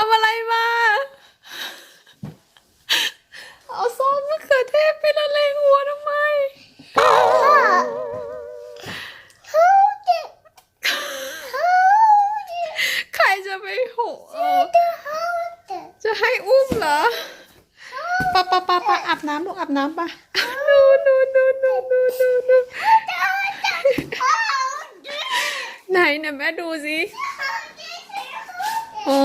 ทำอะไรมา เอาซอสมะเขือเทศไปละเลงหัวทำไม ใครจะไปโหจะให้อุ้มเหรอปะปะปะปะอาบน้ำลูกอาบน้ำปะนูนูนูนูนูนูนูไหนเนี่ยแม่ดูสิ โอ๋อ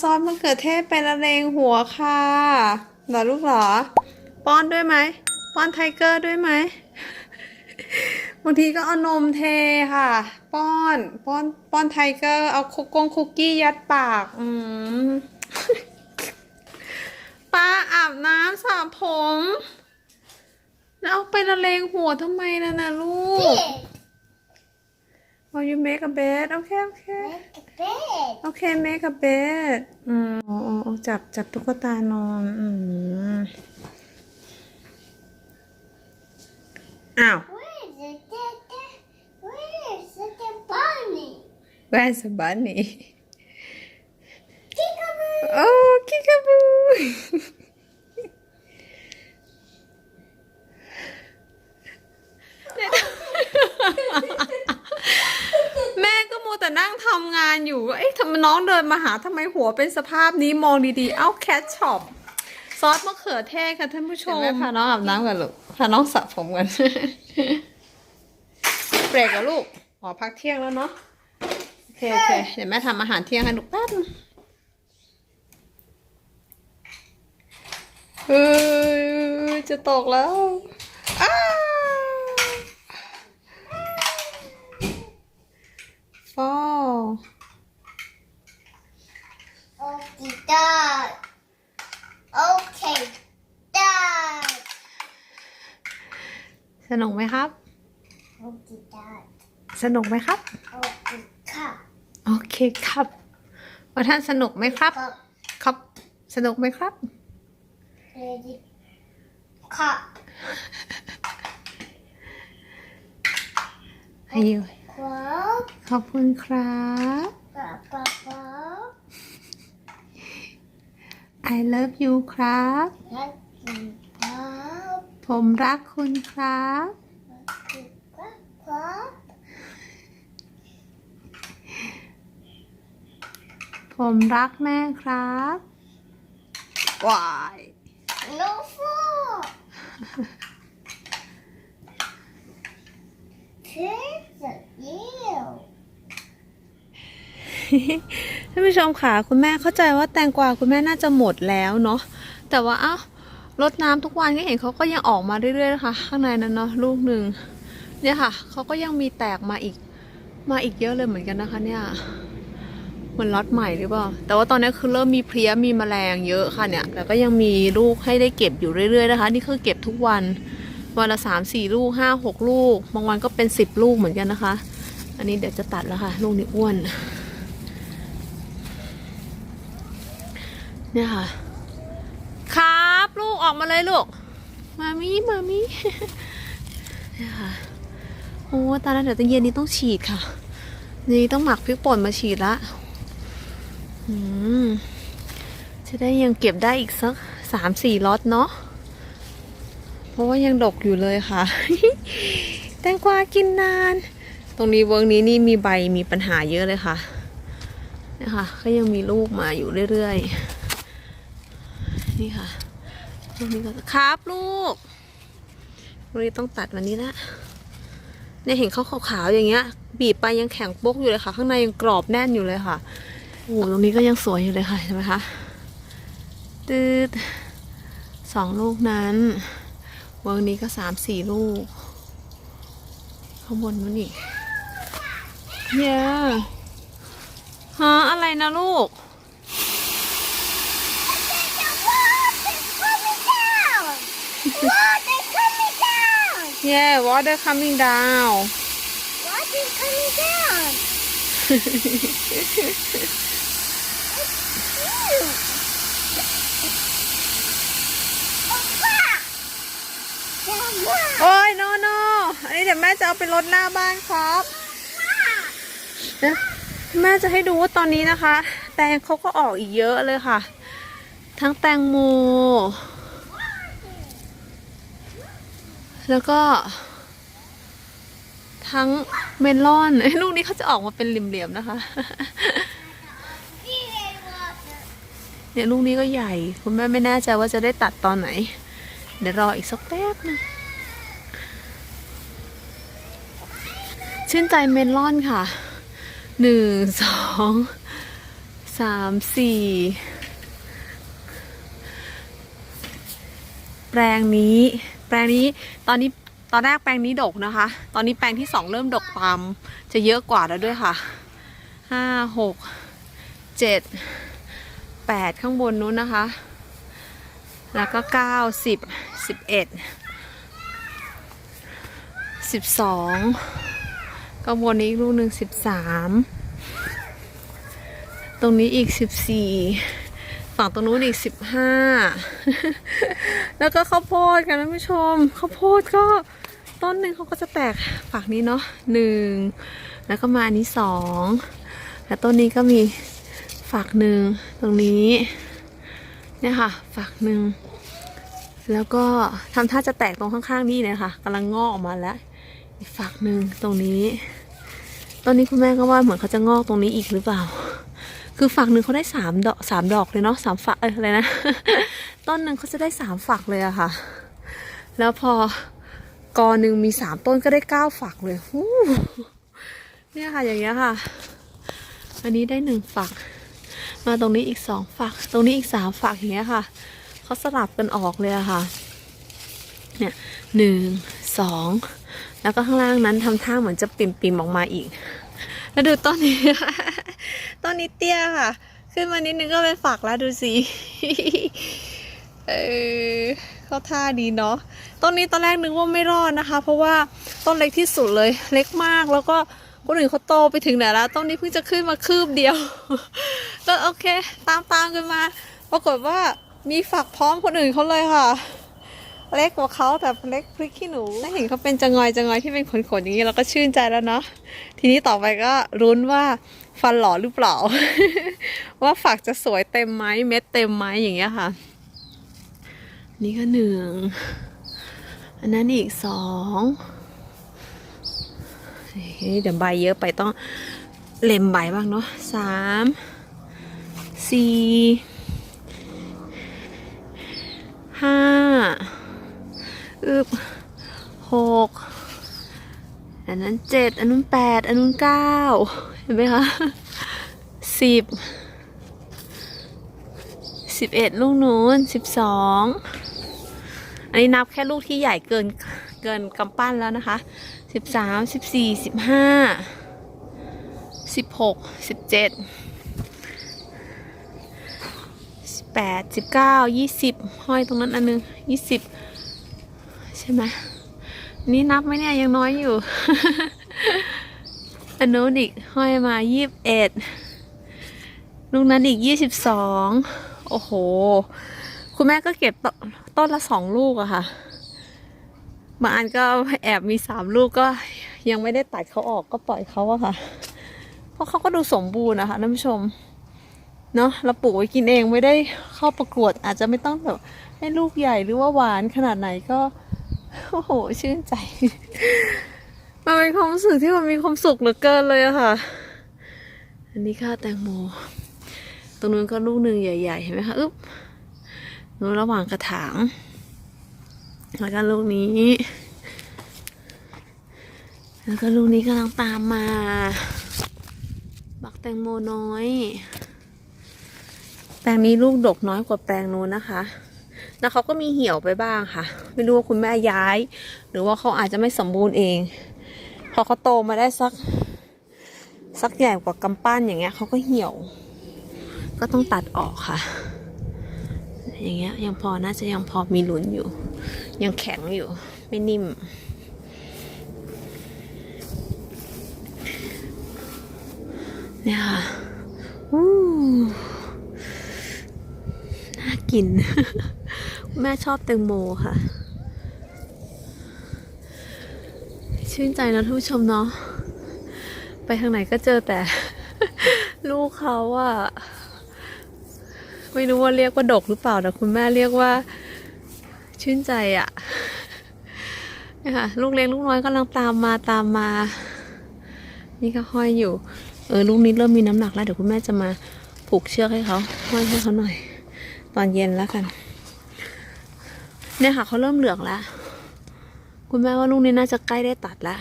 ซอสมะเขือเทศไปละเลงหัวค่ะหรอลูกเหรอ ป้อนด้วยไหม ป้อนไทเกอร์ด้วยไหมบางทีก็เอานมเทค่ะ ป้อน ป้อน ป้อนไทเกอร์ เอาคุกกงคุกกี้ยัดปาก อืมป้าอาบน้ำสระผม แล้วเอาไปละเลงหัวทำไมล่ะนะลูก Oh you make a bed okay okay Make a bed. okay make a bed อืมอ๋ออ๋ออ๋อจับจับตุ๊กตานอน อืมอ้าว Where's the dada? Where's the bunny? where's the bunny Peekaboo. oh kickaboo แม่ก็มัว แต่นั่งทำงานอยู่เอ๊ะทำไมน้องเดินมาหาทำไมหัวเป็นสภาพนี้มองดีๆ เอ้าแคทช็อปซอสมะเขือเทศค่ะท่านผู้ชมพาน้องอาบน้ำกันลูกพาน้องสระผมกันเบรกกับลูกหอพักเที่ยงแล้วเนาะโอเคโอเคเดี๋ยวแม่ทำอาหารเที่ยงให้ลูกแป๊บนึงเฮ้ยจะตกแล้ว ฟอ Okay, dad. Okay, dad. สนุกไหมครับ Okay, dad. สนุกไหมครับ Okay, cup. โอเคครับว่าท่านสนุกไหมครับ Cup. ครับ สนุกไหมครับ Ready. Cup. ให้อยู่ Cup. ขอบคุณครับ Cup, cup, cup. I love you ครับ Cup, cup. ผมรักคุณครับ Cup, cup. ผมรักแม่ครับวาย No four. Here's a eel. ท่านผู้ชมค่ะคุณแม่เข้าใจว่าแตงกวาคุณแม่น่าจะหมดแล้วเนาะแต่ว่าเอ้ารดน้ำทุกวันก็เห็นเขาก็ยังออกมาเรื่อยๆนะคะข้างในนั้นเนาะลูกหนึ่งเนี่ยค่ะเขาก็ยังมีแตกมาอีกมาอีกเยอะเลยเหมือนกันนะคะ เนี่ยเหมือนล็อตใหม่หรือเปล่าแต่ว่าตอนนี้คือเริ่มมีเพลี้ยมีแมลงเยอะค่ะเนี่ยแต่ก็ยังมีลูกให้ได้เก็บอยู่เรื่อยๆนะคะ นี่คือเก็บทุกวันวันละสามสี่ลูกห้าหกลูก บางวันก็เป็นสิบลูกเหมือนกันนะคะ อันนี้เดี๋ยวจะตัดแล้วค่ะ ลูกนี้อ้วน เนี่ยค่ะ ครับลูกออกมาเลยลูก มามีมามีเนี่ยค่ะ โอ้ตอนนั้นเดี๋ยวตอนเย็นนี้ต้องฉีดค่ะ นี่ต้องหมักพริกป่นมาฉีดละอืมจะได้ยังเก็บได้อีกสักสามสี่ล็อตเนาะ เพราะว่ายังดกอยู่เลยค่ะ แตงกวากินนาน ตรงนี้เวิร์กนี้นี่มีใบมีปัญหาเยอะเลยค่ะเนี่ยค่ะก็ยังมีลูกมาอยู่เรื่อยๆ นี่ค่ะตรงนี้ก็ครับลูกตรงนี้ต้องตัดวันนี้ละเนี่ยเห็นเขาขาวๆอย่างเงี้ย บีบไปยังแข็งโป๊กอยู่เลยค่ะ ข้างในยังกรอบแน่นอยู่เลยค่ะโอ้โหตรงนี้ก็ยังสวยอยู่เลยค่ะเห็นไหมคะตืดสองลูกนั้นเวิร์กนี้ก็สามสี่ลูก ข้างบนนู้นอีกเย้ฮะอะไรนะลูก Water coming down! เย้ water coming down Water coming down! Wow! โอ้ย no no อันนี้เดี๋ยวแม่จะเอาไปรดหน้าบ้านครับนะแม่จะให้ดูว่าตอนนี้นะคะ แตงเขาก็ออกอีกเยอะเลยค่ะ ทั้งแตงโม แล้วก็ ทั้งเมลอนลูกนี้เขาจะออกมาเป็นเหลี่ยมๆนะคะเนี่ยลูกนี้ก็ใหญ่ คุณแม่ไม่แน่ใจว่าจะได้ตัดตอนไหน เดี๋ยวรออีกสักแป๊บหนึงชื่นใจเมลอนค่ะหนึ่งสองสามสี่แปลงนี้ แปลงนี้ตอนนี้ตอนแรกแปลงนี้ดกนะคะ ตอนนี้แปลงที่สองเริ่มดกตามจะเยอะกว่าแล้วด้วยค่ะห้าหกเจ็ดแปดข้างบนนู้นนะคะ แล้วก็เก้าสิบสิบเอ็ดสิบสองข้างบนนี้อีกลูกหนึ่งสิบสามตรงนี้อีกสิบสี่ ฝั่งตรงนู้นอีกสิบห้าแล้วก็ข้าวโพดกันนะผู้ชมข้าวโพดก็ต้นหนึ่งเขาก็จะแตกฝักนี้เนาะหนึ่งแล้วก็มาอันนี้สองแล้วต้นนี้ก็มีฝักหนึ่งตรงนี้เนี่ยค่ะฝักหนึ่งแล้วก็ทำท่าจะแตกตรงข้างๆนี่เลยค่ะกำลังงอกออกมาแล้ว อีกฝักหนึ่งตรงนี้ ตอนนี้คุณแม่ก็ว่าเหมือนเขาจะงอกตรงนี้อีกหรือเปล่า คือฝักหนึ่งเขาได้สามดอกสามดอกเลยเนาะสามฝักเอออะไรนะ ต้นหนึ่งเขาจะได้สามฝักเลยอะค่ะ แล้วพอกอหนึ่งมีสามต้นก็ได้เก้าฝักเลยฮู้เนี่ยค่ะอย่างเงี้ยค่ะ อันนี้ได้หนึ่งฝัก มาตรงนี้อีกสองฝัก ตรงนี้อีกสามฝักอย่างเงี้ยค่ะเขาสลับกันออกเลยอะค่ะ เนี่ยหนึ่งสองแล้วก็ข้างล่างนั้นทำท่าเหมือนจะปิ่มปิมๆออกมาอีก แล้วดูต้นนี้ ต้นนี้เตี้ยค่ะ ขึ้นมานิดนึงก็เป็นฝักแล้วดูสิเออเข้าท่าดีเนาะต้นนี้ตอนแรกนึกว่าไม่รอดนะคะ เพราะว่าต้นเล็กที่สุดเลย เล็กมากแล้วก็คนอื่นเขาโตไปถึงไหนแล้วต้นนี้เพิ่งจะขึ้นมาคืบเดียว ก็โอเค ตามตามๆกันมา ปรากฏว่ามีฝักพร้อมคนอื่นเขาเลยค่ะ เล็กกว่าเขาแต่เล็กพริกขี้หนูถ้าเห็นเขาเป็นจงอยจงอยที่เป็นขนๆอย่างนี้เราก็ชื่นใจแล้วเนาะทีนี้ต่อไปก็รุ้นว่าฟันหล่อหรือเปล่า ว่าฝักจะสวยเต็มไหมเม็ดเต็มไหมอย่างเงี้ยค่ะ นี่ก็หนึ่งอันนั้นอีกสองเฮ้ยเดี๋ยวใบเยอะไปต้องเล็มใบบ้างเนาะสามสี่ห้า อึบหกอันนั้นเจ็ดอันนู้นแปดอันนู้นเก้าเห็นไหมคะสิบสิบเอ็ดลูกนู้นสิบสองอันนี้นับแค่ลูกที่ใหญ่เกินเกินกำปั้นแล้วนะคะสิบสามสิบสี่สิบห้าสิบหกสิบเจ็ดสิบแปดสิบเก้ายี่สิบห้อยตรงนั้นอันนึงยี่สิบ ช่ไหมนี่นับไหมเนี่ยยังน้อยอยู่ อันโน้นอีกห้อยมายี่สิบเอ็ดลูกนั้นอีกยี่สิบสองโอ้โห คุณแม่ก็เก็บตต้นละสองลูกอะค่ะบางอันก็แอบมีสามลูกก็ยังไม่ได้ตัดเขาออกก็ปล่อยเขาอะค่ะ เพราะเขาก็ดูสมบูรณ์นะคะท่านผู้ชม เนาะเราปลูกไว้กินเองไม่ได้เข้าประกวดอาจจะไม่ต้องแบบให้ลูกใหญ่หรือว่าหวานขนาดไหนก็ โอ้โห ชื่นใจ มันเป็นความรู้สึกที่มันมีความสุขเหลือเกินเลยอะค่ะ อันนี้ข้าแตงโม ตรงนู้นก็ลูกหนึ่งใหญ่ ๆ เห็นไหมคะ อึ๊บนู้นระหว่างกระถาง แล้วก็ลูกนี้ แล้วก็ลูกนี้กำลังตามมา บักแตงโมน้อย แปลงนี้ลูกดกน้อยกว่าแปลงนู้นนะคะ แล้วเขาก็มีเหี่ยวไปบ้างค่ะ ไม่รู้ว่าคุณแม่ย้าย หรือว่าเขาอาจจะไม่สมบูรณ์เอง พอเขาโตมาได้สักสักใหญ่กว่ากำปั้นอย่างเงี้ยเขาก็เหี่ยว ก็ต้องตัดออกค่ะ อย่างเงี้ยยังพอน่าจะยังพอมีลุ้นอยู่ ยังแข็งอยู่ ไม่นิ่ม เนี่ยค่ะอู้น่ากิน แม่ชอบแตงโมค่ะ ชื่นใจนะทุกผู้ชมเนาะไปทางไหนก็เจอแต่ ลูกเขาอะไม่รู้ว่าเรียกว่าดกหรือเปล่าแต่คุณแม่เรียกว่า ชื่นใจอะนี่ค่ะลูกเล็กลูกน้อยกำลังตามมาตามมา นี่ก็ห้อยอยู่ เออลูกนี้เริ่มมีน้ำหนักแล้วเดี๋ยวคุณแม่จะมาผูกเชือกให้เขาห้อยให้เขาหน่อย ตอนเย็นแล้วกัน เนี่ยค่ะเขาเริ่มเหลืองแล้ว คุณแม่ว่าลูกนี้น่าจะใกล้ได้ตัดแล้ว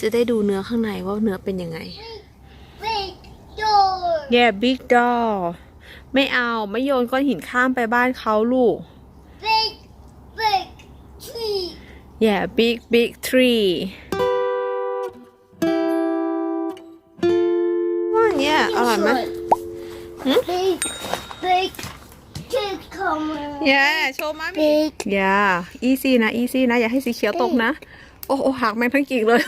จะได้ดูเนื้อข้างในว่าเนื้อเป็นยังไง Big door. Yeah big doll ไม่เอาไม่โยนก้อนหินข้ามไปบ้านเขาลูก Big, big tree. Yeah big big tree Yeah โชว์มามี Big. Yeah easy นะ easy นะ อย่าให้สีเขียวตกนะ โอ้โอ้หักแม่งทั้งกิ่งเลย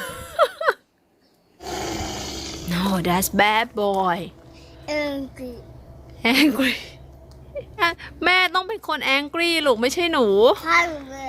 No that's bad boy Angry. angry แม่ต้องเป็นคน angry ลูกไม่ใช่หนู Hungry.